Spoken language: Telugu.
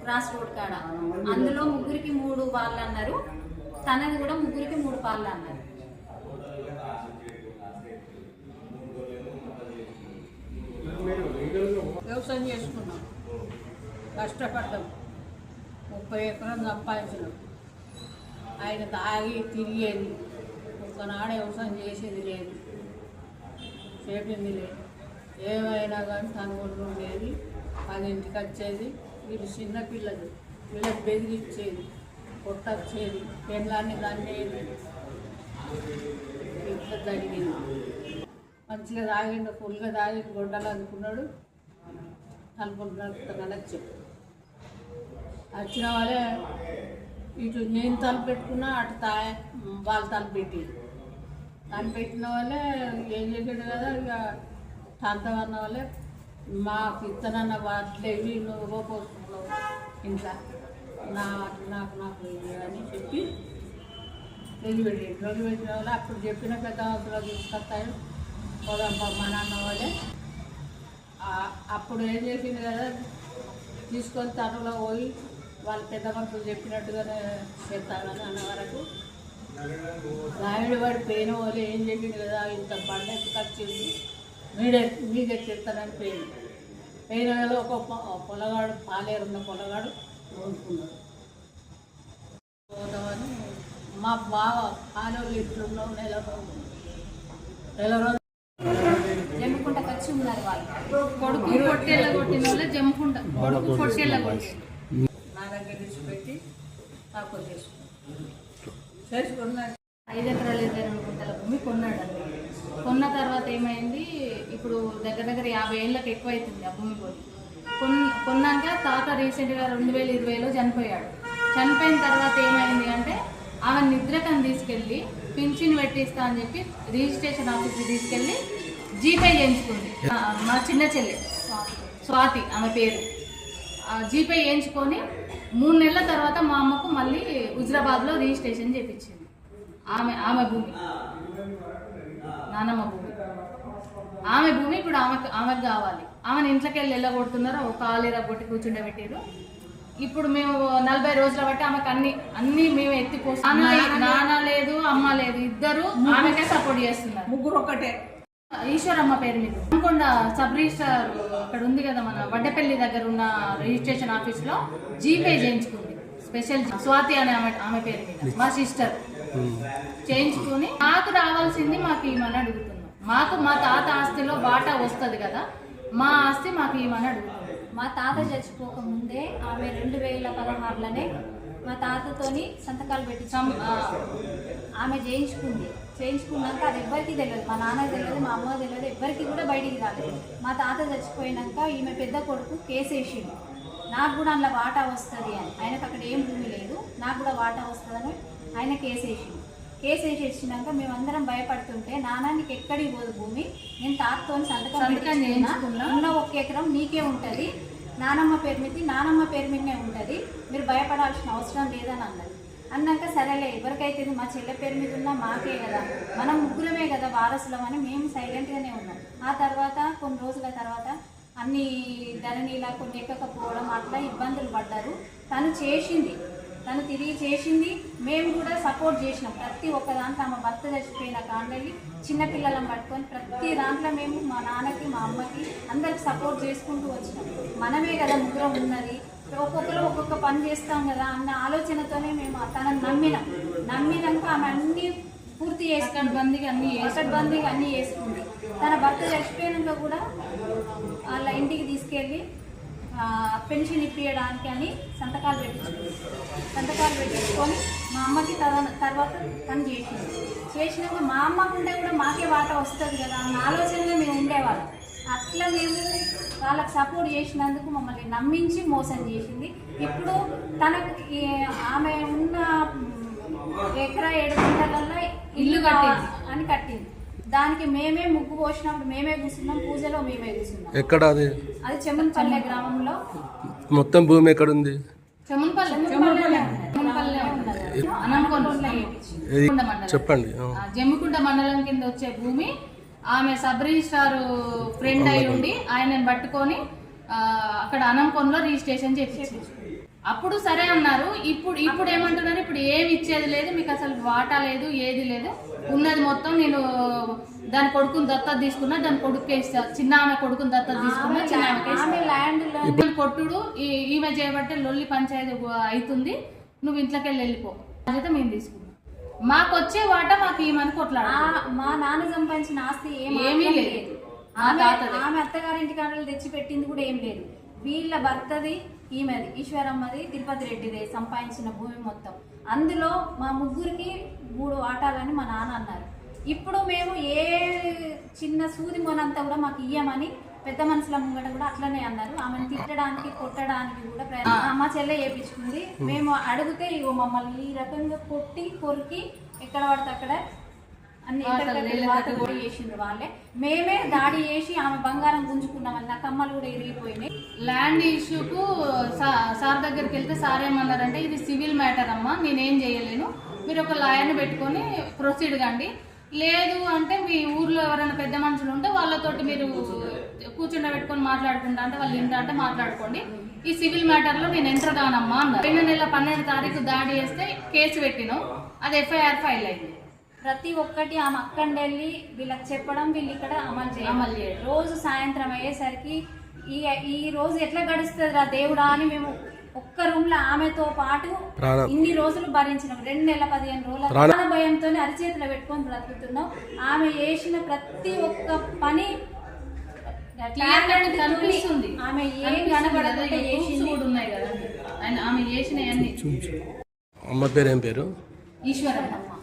క్రాస్ రోడ్ కాడ అందులో ముగ్గురికి మూడు పాలు అన్నారు. తనది కూడా ముగ్గురికి మూడు పాలు అన్నారు. వ్యవసాయం చేసుకున్నాం. కష్టపడ్డాం. ముప్పై ఎకరం సంపాదించినాం. ఆయన తాగి తిరిగేది. ఒకనాడు వ్యవసాయం చేసేది లేదు. చేపింది లేదు. ఏమైనా కానీ తన ఒళ్ళు ఉండేది అది ఇంటికి వచ్చేది. వీళ్ళు చిన్న పిల్లలు వీళ్ళకి బెదిరిచ్చేది కొట్టచ్చేది పెళ్ళాన్ని దాన్నేది ఇట్లా జరిగింది. మంచిగా తాగిండు ఫుల్గా తాగి గొడ్డలు అనుకున్నాడు తలుపులు నలుపుతా వచ్చి వచ్చిన వాళ్ళే ఇటు నేను తలపెట్టుకున్నా పెట్టుకున్నా అటు తా వాళ్ళు తలపెట్టి పెట్టి పెట్టిన వాళ్ళే ఏం చేశాడు కదా ఇక తాంతం అన్న వాళ్ళే మాకు ఇత్తనన్న వాటిలేవి నువ్వు పోసుకున్నావు ఇంట్లో నా నాకు నాకు అని చెప్పి వదిలిపెట్టి వదిలిపెట్టిన వాళ్ళు అప్పుడు చెప్పిన పెద్ద అవసరాలు తీసుకొస్తాడు పోదాం మా నాన్న వాళ్ళే. అప్పుడు ఏం చేసింది కదా తీసుకొని తనలో పోయి వాళ్ళ పెద్ద మనుషులు చెప్పినట్టుగానే చేస్తానని అన్న వరకు. రాయుడు వాడి పెయిన్ వాళ్ళు ఏం చెప్పింది కదా ఇంత పండగ ఎత్తుకొచ్చింది మీడే మీకే చెప్తానని పెయిన్ పెయిన్ వల్ల ఒక పొలగాడు పొలగాడు పాలేరున్న పొలగాడు కోరుకున్నాడు పోదామని మా బావ పాలోళ్ళు ఇట్లున్నావు నెల రోజులు. నెల రోజులు. జమ్ముకుంటకు ఉన్నారు వాళ్ళు. కొడుకు పొట్టేళ్ళ కొట్టిన వాళ్ళ జమ్ముకుంట. కొడుకు పొట్టేళ్ళ కొట్టి పెట్టి విడిచిపెట్టి చేసుకున్నాం. చేసుకున్నాడు ఐదు ఎకరాలు ఇరవై రెండు గుంటల భూమి కొన్నాడు అండి కొన్న తర్వాత ఏమైంది? ఇప్పుడు దగ్గర దగ్గర యాభై ఏళ్ళకి ఎక్కువ అవుతుంది ఆ భూమి కొని కొన్ కొన్నాక తాత రీసెంట్గా రెండు వేల ఇరవైలో చనిపోయాడు. చనిపోయిన తర్వాత ఏమైంది అంటే ఆమె నిద్రకని తీసుకెళ్ళి పింఛన్ పెట్టిస్తా అని చెప్పి రిజిస్ట్రేషన్ ఆఫీస్కి తీసుకెళ్ళి జీపే చేయించుకుంది. మా చిన్న చెల్లి స్వాతి ఆమె పేరు. ఆ, జీపే చేయించుకొని మూడు నెలల తర్వాత మా అమ్మకు మళ్ళీ హుజరాబాద్లో రిజిస్ట్రేషన్ చేయించింది ఆమె ఆమె భూమి. నానమ్మ భూమి. ఆమె భూమి ఇప్పుడు ఆమెకు ఆమెకు కావాలి. ఆమెను ఇంట్లోకి వెళ్ళి వెళ్ళగొడుతున్నారు? ఒక కాలు కొట్టి కూర్చుండే పెట్టారు ఇప్పుడు మేము నలభై రోజుల బట్టి ఆమెకు అన్ని అన్ని మేము ఎత్తిపోస్తాం నాన్న లేదు. అమ్మ లేదు. ఇద్దరు ఆమెకే సపోర్ట్ చేస్తున్నారు. ముగ్గురు ఒక్కటే. ఈశ్వరమ్మ పేరు మీద అనుకొండ సబ్ రిజిస్టర్ అక్కడ ఉంది కదా మన వడ్డపల్లి దగ్గర ఉన్న రిజిస్ట్రేషన్ ఆఫీస్లో జీపే చేయించుకుంది. స్పెషల్ స్వాతి అనే ఆమె ఆమె పేరు మీద. మా సిస్టర్. చేయించుకుని మాకు రావాల్సింది మాకు ఇవ్వమని అడుగుతున్నాం. మాకు మా తాత ఆస్తిలో వాటా వస్తుంది కదా మా ఆస్తి మాకు ఇవ్వమని అడుగుతున్నాం. మా తాత చచ్చిపోక ముందే ఆమె రెండు వేల పదహారులోనే మా తాతతోని సంతకాలు పెట్టి ఆమె చేయించుకుంది. చేయించుకున్నాక అది ఎవ్వరికి తెలియదు. మా నాన్నకి తెలియదు మా అమ్మ తెలియదు ఎవ్వరికి కూడా బయటికి రాలేదు మా తాత చచ్చిపోయినాక ఈమె పెద్ద కొడుకు కేసు వేసిండు నాకు కూడా అందులో వాటా వస్తుంది అని. ఆయనకు అక్కడ ఏం భూమి లేదు. నాకు కూడా వాటా వస్తుందని ఆయన కేసు వేసిండు కేసు వేసేసినాక మేమందరం భయపడుతుంటే నాన్న నీకు ఎక్కడికి పోదు భూమి? నేను తాతతో సంతకం. ఉన్న ఒక ఎకరం నీకే ఉంటుంది. నానమ్మ పేరు మీద నానమ్మ పేరు మీదనే ఉంటుంది. మీరు భయపడాల్సిన అవసరం లేదని అన్నది. అన్నాక సరేలే ఎవరికైతే మా చెల్లె పేరు మీద ఉన్నా మాకే కదా. మనం ముగ్గురమే కదా వారసులం అని మేము సైలెంట్గానే ఉన్నాం. ఆ తర్వాత కొన్ని రోజుల తర్వాత అన్ని ధరణిలా కొన్ని ఎక్కకపోవడం అట్లా ఇబ్బందులు పడ్డారు. తను చేసింది తను తిరిగి చేసింది. మేము కూడా సపోర్ట్ చేసినాం. ప్రతి ఒక్క దాంట్లో ఆమె భర్త చచ్చిపోయిన కాండలి చిన్నపిల్లలను పట్టుకొని ప్రతి దాంట్లో మేము మా నాన్నకి మా అమ్మకి అందరికి సపోర్ట్ చేసుకుంటూ వచ్చినాం. మనమే కదా ముగ్గురం ఉన్నది. ఒక్కొక్కరు ఒక్కొక్క పని చేస్తాం కదా అన్న ఆలోచనతోనే మేము తనని నమ్మినాం నమ్మినాక ఆమె అన్ని పూర్తి చేసుకుని బందీగా అన్ని బందీగా అన్ని చేసుకుంది. తన భర్త చచ్చిపోయినాక కూడా వాళ్ళ ఇంటికి తీసుకెళ్ళి పెన్షన్ ఇప్పించడానికి అని సంతకాలు పెట్టించుకుంది సంతకాలు పెట్టించుకొని మా అమ్మకి తర్వాత తను చేసింది. చేసినాక మా అమ్మకుంటే కూడా మాకే వాట వస్తుంది కదా అన్న ఆలోచనలో మేము ఉండేవాళ్ళం. అట్లా మేము వాళ్ళకి సపోర్ట్ చేసినందుకు మమ్మల్ని నమ్మించి మోసం చేసింది. ఇప్పుడు తనకు ఆమె ఉన్న ఎకరా ఏడు ఇల్లు కట్టింది. అని కట్టింది. దానికి మేమే ముగ్గు పోసినప్పుడు మేమే కూర్చున్నాం పూజలో మేమే కూర్చున్నాం. ఎక్కడ అది? అది చెమ్మన్పల్లె గ్రామంలో. మొత్తం భూమి చెమన్పల్లి చెమన్పల్లి. ఇది మండలం. చెప్పండి జమ్మికుంట మండలం కింద వచ్చే భూమి ఆమె సబ్ రిజిస్ట్రార్ ఫ్రెండ్ అయి ఉండి ఆయనను పట్టుకొని అక్కడ అనంకొండలో రిజిస్ట్రేషన్ చేపించింది. అప్పుడు సరే అన్నారు. ఇప్పుడు ఇప్పుడు ఏమంటున్నారు? ఇప్పుడు ఏమి ఇచ్చేది లేదు. మీకు అసలు వాటా లేదు ఏది లేదు. ఉన్నది మొత్తం నేను దాని కొడుకుని దత్తత తీసుకున్నా దాని కొడుకు ఇస్తా. చిన్న ఆమె కొడుకుని దత్తత తీసుకున్నా చిన్న ఆమె ల్యాండ్ కొట్టుడు ఈ- ఈమె చేయబట్టే లొల్లి పంచాయతీ అవుతుంది. నువ్వు ఇంట్లోకి వెళ్ళి వెళ్ళిపో. బాధ్యత మేము తీసుకున్నాం మాకు వచ్చే వాటా మాకు ఈమెను కొట్లాడు ఆ- మా నాన్న సంపాదించిన ఆస్తి ఏం ఏమీ లేదు. ఆ ఆమె తాతదే. ఆమె అత్తగారింటి కాడలు తెచ్చి పెట్టింది కూడా ఏం లేదు. వీళ్ళ భర్తది ఈమెది ఈశ్వరమ్మది తిరుపతి రెడ్డిది సంపాదించిన భూమి మొత్తం. అందులో మా ముగ్గురికి మూడు ఆటాలని మా నాన్న అన్నారు. ఇప్పుడు మేము ఏ చిన్న సూది మొనంతా కూడా మాకు ఇయ్యమని పెద్ద మనుషుల ముంగట కూడా అట్లనే అన్నారు. ఆమెను తిట్టడానికి కొట్టడానికి కూడా ప్రయత్నం మా చెల్లె చేపించుకుంది. మేము అడిగితే ఇగో మమ్మల్ని ఈ రకంగా కొట్టి కొరికి ఎక్కడ పడితే అక్కడ అన్ని చేసిండ్రు వాళ్ళే. మేమే దాడి చేసి ఆమె బంగారం గుంజుకున్నామని నా కమ్మలు కూడా ఇరిగిపోయినాయి ల్యాండ్ ఇష్యూకు సార్ దగ్గరికి వెళ్తే సార్ ఏమన్నారంటే ఇది సివిల్ మ్యాటర్ అమ్మా నేనేం చేయలేను. మీరు ఒక లాయర్ని పెట్టుకొని ప్రొసీడ్ కండి. లేదు అంటే మీ ఊర్లో ఎవరైనా పెద్ద మనుషులు ఉంటే వాళ్ళతోటి మీరు కూర్చుండ పెట్టుకొని మాట్లాడుకుంటా అంటే వాళ్ళు ఇంటా అంటే మాట్లాడుకోండి ఈ సివిల్ మ్యాటర్లో నేను ఎంటర్ కానమ్మా అన్నారు రెండు నెలల పన్నెండు తారీఖు దాడి చేస్తే కేసు పెట్టినాం అది ఎఫ్ఐఆర్ ఫైల్ అయింది ప్రతి ఒక్కటి ఆమె అక్కడి వెళ్ళి వీళ్ళకి చెప్పడం వీళ్ళు ఇక్కడ అమలు చేయాలి అమలు చేయాలి. రోజు సాయంత్రం అయ్యేసరికి ఈ ఈ రోజు ఎట్లా గడుస్తుంది రా దేవుడా అని మేము ఒక్క రూమ్లో ఆమెతో పాటు. ఇన్ని రోజులు భరించినాం రెండు నెలల పదిహేను రోజుల ప్రాణం. భయంతో అరిచేతిలో పెట్టుకొని బ్రతుకుతున్నాం ఆమె చేసిన ప్రతి ఒక్క పని కనిపిస్తుంది. ఆమె ఏం కూడా ఉన్నాయి కదా. ఆమె చేసిన అన్ని అమ్మ పేరు ఏం పేరు? ఈశ్వరమ్మ. అమ్మ.